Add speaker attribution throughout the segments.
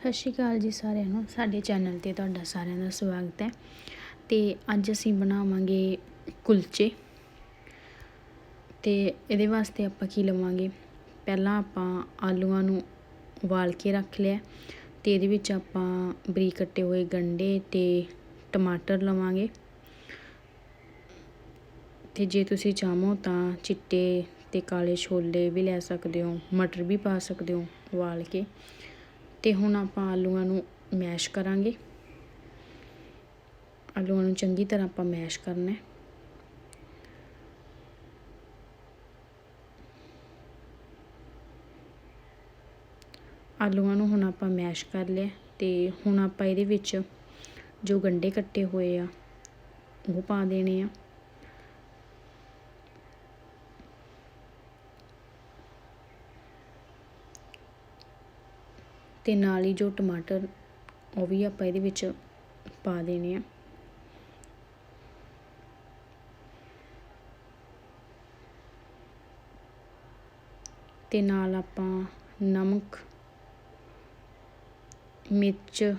Speaker 1: ਸਤਿ ਸ਼੍ਰੀ ਅਕਾਲ ਜੀ ਸਾਰਿਆਂ ਨੂੰ। ਸਾਡੇ ਚੈਨਲ ਤੇ ਤੁਹਾਡਾ ਸਾਰਿਆਂ ਦਾ ਸਵਾਗਤ ਹੈ। ਤੇ ਅੱਜ ਅਸੀਂ ਬਣਾਵਾਂਗੇ ਕੁਲਚੇ। ਤੇ ਇਹਦੇ ਵਾਸਤੇ ਆਪਾਂ ਕੀ ਲਵਾਂਗੇ? ਪਹਿਲਾਂ ਆਪਾਂ ਆਲੂਆਂ ਨੂੰ ਉਬਾਲ ਕੇ ਰੱਖ ਲਿਆ। ਤੇ ਇਹਦੇ ਵਿੱਚ ਆਪਾਂ ਬਰੀਕ ਕੱਟੇ ਹੋਏ ਗੰਢੇ ਤੇ ਟਮਾਟਰ ਲਵਾਂਗੇ। ਤੇ ਜੇ ਤੁਸੀਂ ਚਾਹੋ ਤਾਂ ਚਿੱਟੇ ਤੇ ਕਾਲੇ ਛੋਲੇ ਵੀ ਲੈ ਸਕਦੇ ਹੋ, ਮਟਰ ਵੀ ਪਾ ਸਕਦੇ ਹੋ ਉਬਾਲ ਕੇ। ਤੇ ਹੁਣ ਆਪਾਂ ਆਲੂਆਂ ਨੂੰ ਮੈਸ਼ ਕਰਾਂਗੇ। ਆਲੂਆਂ ਨੂੰ ਚੰਗੀ ਤਰ੍ਹਾਂ ਆਪਾਂ ਮੈਸ਼ ਕਰਨਾ ਹੈ। ਆਲੂਆਂ ਨੂੰ ਹੁਣ ਆਪਾਂ ਮੈਸ਼ ਕਰ ਲਿਆ ਤੇ ਹੁਣ ਆਪਾਂ ਇਹਦੇ ਵਿੱਚ ਜੋ ਗੰਡੇ ਕੱਟੇ ਹੋਏ ਆ, ਉਹ ਪਾ ਦੇਣੇ ਆ। ਅਤੇ ਨਾਲ ਹੀ ਜੋ ਟਮਾਟਰ, ਉਹ ਵੀ ਆਪਾਂ ਇਹਦੇ ਵਿੱਚ ਪਾ ਦੇਣੇ ਆ। ਤੇ ਨਾਲ ਆਪਾਂ ਨਮਕ, ਮਿਰਚ,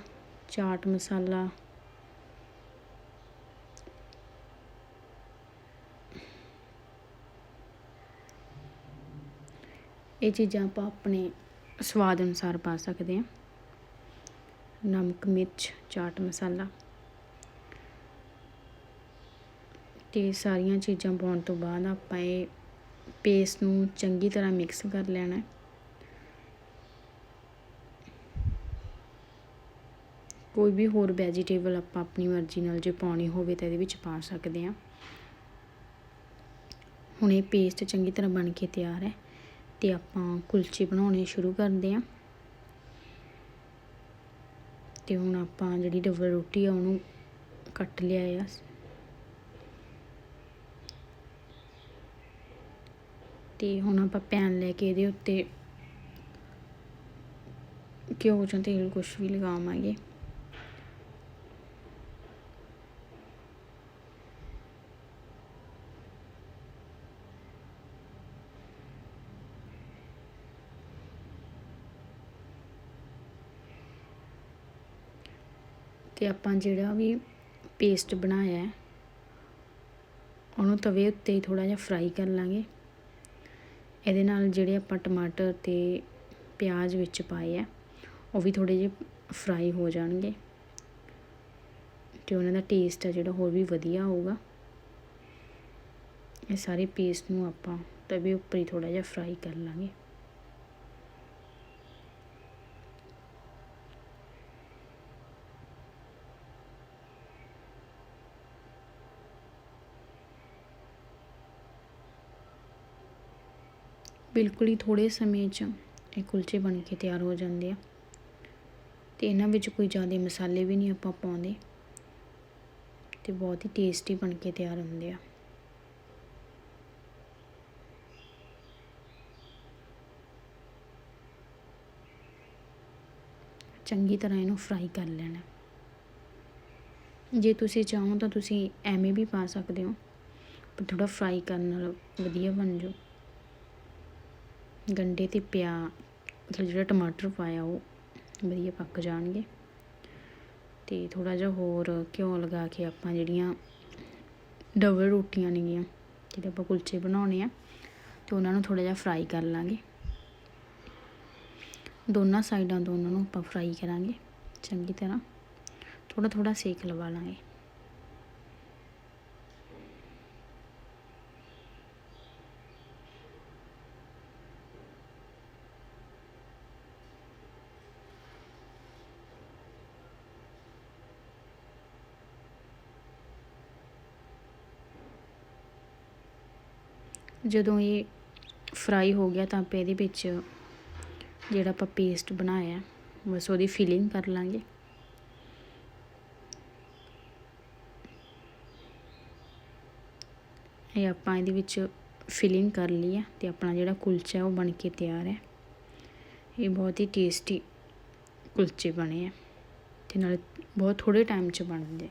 Speaker 1: ਚਾਟ ਮਸਾਲਾ, ਇਹ ਚੀਜ਼ਾਂ ਆਪਾਂ ਆਪਣੇ ਸਵਾਦ ਅਨੁਸਾਰ ਪਾ ਸਕਦੇ ਹਾਂ। ਨਮਕ, ਮਿਰਚ, ਚਾਟ, ਮਸਾਲਾ। ਤੇ ਸਾਰੀਆਂ ਚੀਜ਼ਾਂ ਪਾਉਣ ਤੋਂ ਬਾਅਦ ਆਪਾਂ ਇਹ ਪੇਸਟ ਨੂੰ ਚੰਗੀ ਤਰ੍ਹਾਂ ਮਿਕਸ ਕਰ ਲੈਣਾ ਹੈ। ਕੋਈ ਵੀ ਹੋਰ ਵੈਜੀਟੇਬਲ ਆਪਾਂ ਆਪਣੀ ਮਰਜ਼ੀ ਨਾਲ ਜੇ ਪਾਉਣੀ ਹੋਵੇ ਤਾਂ ਇਹਦੇ ਵਿੱਚ ਪਾ ਸਕਦੇ ਹਾਂ। ਹੁਣ ਇਹ ਪੇਸਟ ਚੰਗੀ ਤਰ੍ਹਾਂ ਬਣ ਕੇ ਤਿਆਰ ਹੈ। ਤੇ ਆਪਾਂ ਕੁਲਚੇ ਬਣਾਉਣੇ ਸ਼ੁਰੂ ਕਰਦੇ ਹਾਂ। ਤੇ ਹੁਣ ਆਪਾਂ ਜਿਹੜੀ ਡਬਲ ਰੋਟੀ ਆ, ਉਹਨੂੰ ਕੱਟ ਲਿਆ ਆ। ਤੇ ਹੁਣ ਆਪਾਂ ਪੈਨ ਲੈ ਕੇ ਇਹਦੇ ਉੱਤੇ ਘਿਓ ਜਾਂ ਤੇਲ ਕੁਝ ਵੀ ਲਗਾਵਾਂਗੇ। ਤੇ ਆਪਾਂ ਜਿਹੜਾ ਵੀ ਪੇਸਟ ਬਣਾਇਆ ਉਹਨੂੰ ਤਵੇ ਉੱਤੇ ਹੀ ਥੋੜਾ ਜਿਹਾ ਫਰਾਈ ਕਰ ਲਾਂਗੇ। ਇਹਦੇ ਨਾਲ ਜਿਹੜੇ ਆਪਾਂ ਟਮਾਟਰ ਤੇ ਪਿਆਜ਼ ਵਿੱਚ ਪਾਏ ਆ ਉਹ ਵੀ ਥੋੜੇ ਜਿਹੇ ਫਰਾਈ ਹੋ ਜਾਣਗੇ ਤੇ ਉਹਨਾਂ ਦਾ ਟੇਸਟ ਆ ਜਿਹੜਾ ਹੋਰ ਵੀ ਵਧੀਆ ਆਊਗਾ ਇਹ ਸਾਰੇ ਪੇਸਟ ਨੂੰ ਆਪਾਂ ਤਵੇ ਉੱਪਰ ਹੀ ਥੋੜਾ ਜਿਹਾ ਫਰਾਈ ਕਰ ਲਾਂਗੇ। ਬਿਲਕੁਲ ਹੀ ਥੋੜੇ ਸਮੇਂ 'ਚ ਇਹ ਕੁਲਚੇ ਬਣ ਕੇ ਤਿਆਰ ਹੋ ਜਾਂਦੇ ਆ। ਤੇ ਇਹਨਾਂ ਵਿੱਚ ਕੋਈ ਜ਼ਿਆਦਾ ਮਸਾਲੇ ਵੀ ਨਹੀਂ ਆਪਾਂ ਪਾਉਂਦੇ। ਤੇ ਬਹੁਤ ਹੀ ਟੇਸਟੀ ਬਣ ਕੇ ਤਿਆਰ ਹੁੰਦੇ ਆ। ਚੰਗੀ ਤਰ੍ਹਾਂ ਇਹਨੂੰ ਫਰਾਈ ਕਰ ਲੈਣਾ। ਜੇ ਤੁਸੀਂ ਚਾਹੋ ਤਾਂ ਤੁਸੀਂ ਐਵੇਂ ਵੀ ਪਾ ਸਕਦੇ ਹੋ, ਪਰ ਥੋੜਾ ਫਰਾਈ ਕਰਨ ਨਾਲ ਵਧੀਆ ਬਣ ਜਾਊ ਗੰਢੇ ਅਤੇ ਪਿਆ, ਮਤਲਬ ਜਿਹੜਾ ਟਮਾਟਰ ਪਾਇਆ ਉਹ ਵਧੀਆ ਪੱਕ ਜਾਣਗੇ। ਤੇ ਥੋੜਾ ਜਿਹਾ ਹੋਰ ਘਿਓ ਲਗਾ ਕੇ ਆਪਾਂ ਜਿਹੜੀਆਂ ਡਬਲ ਰੋਟੀਆਂ ਨੇਗੀਆਂ ਜਿਹੜੇ ਆਪਾਂ ਕੁਲਚੇ ਬਣਾਉਣੇ ਆ, ਤੇ ਉਹਨਾਂ ਨੂੰ ਥੋੜਾ ਜਿਹਾ ਫਰਾਈ ਕਰ ਲਾਂਗੇ। ਦੋਨਾਂ ਸਾਈਡਾਂ ਤੋਂ ਉਹਨਾਂ ਨੂੰ ਆਪਾਂ ਫਰਾਈ ਕਰਾਂਗੇ, ਚੰਗੀ ਤਰ੍ਹਾਂ। ਥੋੜਾ ਥੋੜਾ ਸੇਕ ਲਵਾ ਲਾਂਗੇ। ਜਦੋਂ ਇਹ ਫਰਾਈ ਹੋ ਗਿਆ ਤਾਂ ਆਪਾਂ ਇਹਦੇ ਵਿੱਚ ਜਿਹੜਾ ਆਪਾਂ ਪੇਸਟ ਬਣਾਇਆ, ਬਸ ਉਹਦੀ ਫਿਲਿੰਗ ਕਰ ਲਾਂਗੇ। ਇਹ ਆਪਾਂ ਇਹਦੇ ਵਿੱਚ ਫਿਲਿੰਗ ਕਰ ਲਈ ਹੈ ਤੇ ਆਪਣਾ ਜਿਹੜਾ ਕੁਲਚਾ ਉਹ ਬਣ ਕੇ ਤਿਆਰ ਹੈ। ਇਹ ਬਹੁਤ ਹੀ ਟੇਸਟੀ ਕੁਲਚੇ ਬਣੇ ਆ ਤੇ ਨਾਲ ਬਹੁਤ ਥੋੜੇ ਟਾਈਮ 'ਚ ਬਣਦੇ